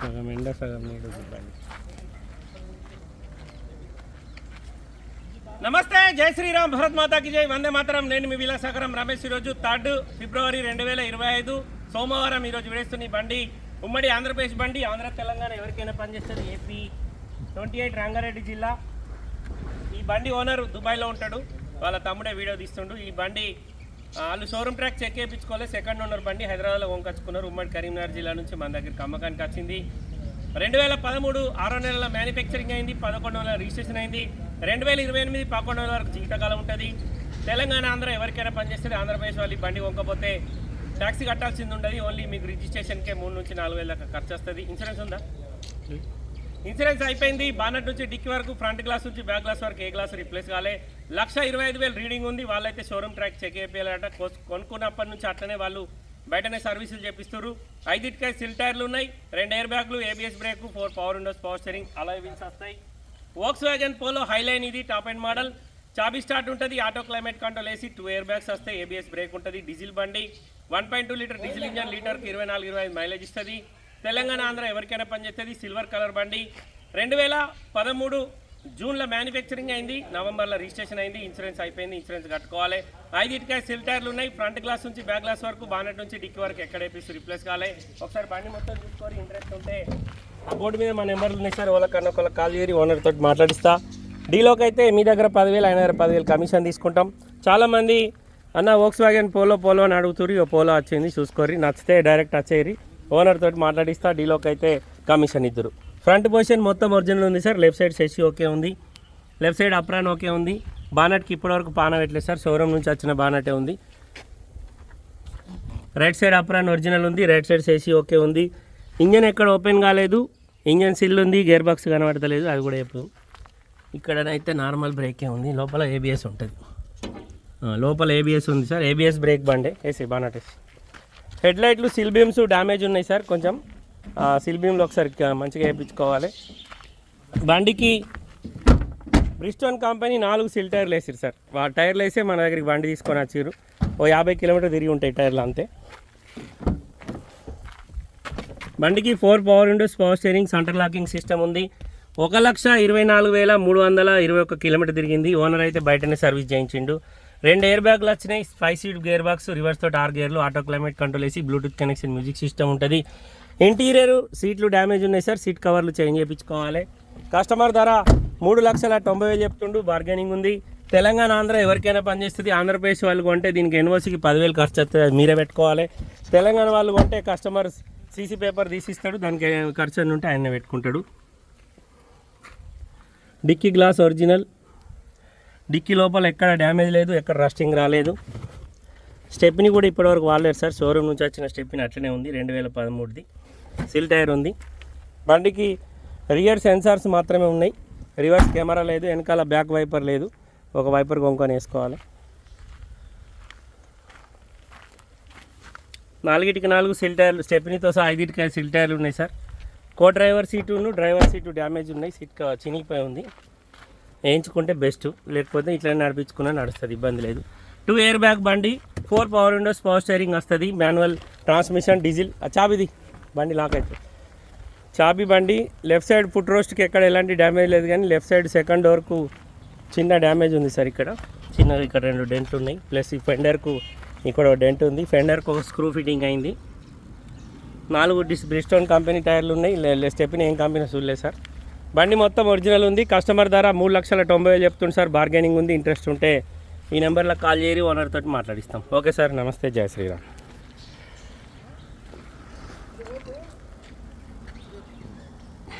సగం ఎండ సగం నీడ బండి నమస్తే జై శ్రీరామ్ భరత్ మాతాకి జై. వందే మాతరం. నేను మీ విలాసాగరం రమేష్. ఈరోజు థర్డ్ ఫిబ్రవరి రెండు వేల ఇరవై ఐదు సోమవారం ఈరోజు విడేస్తున్న బండి. ఉమ్మడి ఆంధ్రప్రదేశ్ బండి. ఆంధ్ర తెలంగాణ ఎవరికైనా పనిచేస్తుంది ఏపీ ట్వంటీ ఎయిట్ రంగారెడ్డి జిల్లా. ఈ బండి ఓనర్ దుబాయ్లో ఉంటాడు. వాళ్ళ తమ్ముడే వీడియో తీస్తుండు. ఈ బండి వాళ్ళు షోరూమ్ ట్రాక్ చెక్ చేయించుకోవాలి సెకండ్ ఓనర్ బండి హైదరాబాద్లో వంకొచ్చుకున్నారు ఉమ్మడి కరీంనగర్ జిల్లా నుంచి మన దగ్గరికి అమ్మకానికి వచ్చింది. రెండు వేల పదమూడు ఆరో నెలల మ్యానుఫ్యాక్చరింగ్ అయింది. పదకొండు నెలల రిజిస్ట్రేషన్ అయింది. రెండు వేల ఇరవై ఎనిమిది పదకొండు నెలల వరకు జీవితకాలం ఉంటుంది. తెలంగాణ ఆంధ్ర ఎవరికైనా పనిచేస్తే ఆంధ్రప్రదేశ్ వాళ్ళు బండి వంకపోతే ట్యాక్సీ కట్టాల్సింది ఉండదు. ఓన్లీ మీకు రిజిస్ట్రేషన్కే మూడు నుంచి నాలుగు వేల దాకా ఖర్చు వస్తుంది. ఇన్సూరెన్స్ ఉందా? ఇన్సూరెన్స్ అయిపోయింది. బానట్ నుంచి డిక్కి వరకు ఫ్రంట్ గ్లాస్ నుంచి బ్యాక్ గ్లాస్ వరకు ఏ గ్లాస్ రీప్లేస్ కాలే. లక్ష ఇరవై ఐదు వేలు రీడింగ్ ఉంది. వాళ్ళైతే షోరూమ్ ట్రాక్ చెక్ చేయాలట కొనుక్కున్నప్పటి నుంచి అట్లనే వాళ్ళు బయటనే సర్వీసులు చేపిస్తారు ఐదింటికాయ సిల్ టైర్లు ఉన్నాయి. రెండు ఎయిర్ బ్యాగ్లు ABS brake four power windows power steering అలా వీల్స్ వస్తాయి. వోక్స్ వ్యాగన్ పోలో హైలైన్ ఇది టాప్ అండ్ మోడల్. చాబీ స్టార్ట్ ఉంటుంది. ఆటో క్లైమేట్ కంట్రోల్ వేసి టూ ఎయిర్ బ్యాగ్స్ వస్తాయి. ఏబిఎస్ బ్రేక్ ఉంటుంది. డీజిల్ బండి one point two litre diesel engine లీటర్కి ఇరవై నాలుగు ఇరవై ఐదు మైలేజ్ ఇస్తుంది. తెలంగాణ ఆంధ్ర ఎవరికైనా పనిచేస్తుంది సిల్వర్ కలర్ బండి. రెండు వేల పదమూడు జూన్లో మ్యానుఫ్యాక్చరింగ్ అయింది. నవంబర్లో రిజిస్ట్రేషన్ అయింది. ఇన్సూరెన్స్ అయిపోయింది. ఇన్సూరెన్స్ కట్టుకోవాలి. ఐదింటికాయ సిల్ టైర్లు ఉన్నాయి. ఫ్రంట్ గ్లాస్ నుంచి బ్యాక్ గ్లాస్ వరకు బానెట్ నుంచి డిక్కి వరకు ఎక్కడ వేపిస్తూ రిప్లేస్ కావాలి ఒకసారి బండి మొత్తం చూసుకొని ఇంట్రెస్ట్ ఉంటే ఆ బోర్డు మీద మా నెంబర్లు ఉన్నాయి సార్. వాళ్ళకన్నా ఒకళ్ళకి కాల్ చేరి ఓనర్ తోటి మాట్లాడిస్తా. డీలోకి అయితే మీ దగ్గర పదివేలు ఆయన దగ్గర పదివేలు కమిషన్ తీసుకుంటాం. చాలామంది అన్న వోక్స్ వ్యాగన్ పోలో పోలో అని అడుగుతురు ఇక పోలో వచ్చింది. చూసుకోరి నచ్చితే డైరెక్ట్ వచ్చేయరి ఓనర్ తోటి మాట్లాడిస్తా డీలోకి అయితే కమిషన్ ఇద్దరు. ఫ్రంట్ పొజిషన్ మొత్తం ఒరిజినల్ ఉంది sir. Left side chassis okay ఉంది. లెఫ్ట్ సైడ్ అప్రాన్ ఓకే ఉంది. బానట్కి ఇప్పటివరకు పాన పెట్టలేదు సార్. షోరూమ్ నుంచి వచ్చిన బానటే ఉంది. రైట్ సైడ్ అప్రాన్ ఒరిజినల్ ఉంది. రైట్ సైడ్ సేసి ఓకే ఉంది. ఇంజన్ ఎక్కడ ఓపెన్ కాలేదు. ఇంజన్ సిల్ ఉంది. గేర్ బాక్స్ కనబడతలేదు. అది కూడా ఎప్పుడు. ఇక్కడనైతే నార్మల్ బ్రేకే ఉంది. లోపల ఏబిఎస్ ఉంటుంది. లోపల ఏబిఎస్ ఉంది సార్. ఏబిఎస్ బ్రేక్ బండే. AC bonnet AC. హెడ్ లైట్లు సిల్ బీమ్స్ డ్యామేజ్ ఉన్నాయి సార్ కొంచెం. ఆ, సిల్ బీమ్లు ఒకసారి మంచిగా వేయించుకోవాలి. బండికి బ్రిస్టోన్ కంపెనీ నాలుగు సిల్ టైర్లు వేసారు సార్. ఆ టైర్లు వేసే మన దగ్గరికి బండి తీసుకొని వచ్చారు ఓ యాభై కిలోమీటర్ తిరిగి ఉంటాయి టైర్లు అంతే. బండికి four power windows power steering centre locking system ఉంది. ఒక లక్ష ఇరవై నాలుగు వేల మూడు వందల ఇరవై ఒక్క కిలోమీటర్ తిరిగింది. ఓనర్ అయితే బయటనే సర్వీస్ చేయించిండు. రెండు ఎయిర్ బ్యాగ్లు వచ్చినాయి. Five seat gear box reverse తోటి ఆర్ గేర్లు ఆటో క్లైమేట్ కంట్రోల్ వేసి బ్లూటూత్ కనెక్షన్ మ్యూజిక్ సిస్టమ్ ఉంటుంది. ఇంటీరియర్ సీట్లు డ్యామేజ్ ఉన్నాయి సార్ సీట్ కవర్లు చేంజ్ చేయించుకోవాలి. కస్టమర్ ధర మూడు లక్షల తొంభై వేలు చెప్తుండు. బార్గెనింగ్ ఉంది. తెలంగాణ ఆంధ్ర ఎవరికైనా పనిచేస్తుంది ఆంధ్రప్రదేశ్ వాళ్ళు కొంటే దీనికి ఎన్ఓసికి పదివేలు ఖర్చు వస్తుంది మీరే పెట్టుకోవాలి. తెలంగాణ వాళ్ళు కొంటే కస్టమర్ సీసీ పేపర్ తీసిస్తాడు. దానికి ఖర్చు అని ఉంటే ఆయన పెట్టుకుంటాడు. డిక్కీ గ్లాస్ ఒరిజినల్ డిక్కీ లోపల ఎక్కడ డ్యామేజ్ లేదు ఎక్కడ రస్టింగ్ రాలేదు. స్టెప్ని కూడా ఇప్పటివరకు వాడలేదు సార్. షోరూమ్ నుంచి వచ్చిన స్టెప్ని అట్లనే ఉంది రెండు వేల పదమూడుది. సిల్ టైర్ ఉంది. బండికి రియర్ సెన్సార్స్ మాత్రమే ఉన్నాయి. రివర్స్ కెమెరా లేదు వెనకాల బ్యాక్ వైపర్ లేదు. ఒక వైపర్ కొనుక్కొని వేసుకోవాలి. నాలుగిటికి నాలుగు సిల్ టైర్లు స్టెప్నీతో సహా ఐదింటికి ఐదు సిల్ టైర్లు ఉన్నాయి సార్. కో డ్రైవర్ సీటును డ్రైవర్ సీటు డ్యామేజ్ ఉన్నాయి. సీట్ చినిగిపోయి ఉంది. వేయించుకుంటే బెస్ట్. లేకపోతే ఇట్లా నడిపించుకున్నా నడుస్తుంది ఇబ్బంది లేదు. టూ ఇయర్ బ్యాగ్ బండి four power windows power steering వస్తుంది. మాన్యువల్ ట్రాన్స్మిషన్ డీజిల్ ఆ చాబిది. బండి లాక్ అయితే చాబీ బండి లెఫ్ట్ సైడ్ ఫుట్ రోస్ట్కి ఎక్కడ ఎలాంటి డ్యామేజ్ లేదు కానీ లెఫ్ట్ సైడ్ సెకండ్ డోర్కు చిన్న డ్యామేజ్ ఉంది సార్ ఇక్కడ. చిన్న ఇక్కడ రెండు డెంట్లు ఉన్నాయి. ప్లస్ ఈ ఫెండర్కు ఇక్కడ ఒక డెంట్ ఉంది. ఫెండర్కు ఒక స్క్రూ ఫిట్టింగ్ అయింది. నాలుగు డిస్ బ్రిస్టోన్ కంపెనీ టైర్లు ఉన్నాయి. స్టెప్ని ఏం కంపెనీ చూడలేదు సార్. బండి మొత్తం ఒరిజినల్ ఉంది. కస్టమర్ ధర మూడు లక్షల తొంభై వేలు చెప్తుంది సార్. బార్గెనింగ్ ఉంది ఇంట్రెస్ట్ ఉంటే ఈ నెంబర్లో కాల్ చేయరి ఓనర్ తోటి మాట్లాడిస్తాం. ఓకే సార్ నమస్తే. జయ శ్రీరామ్.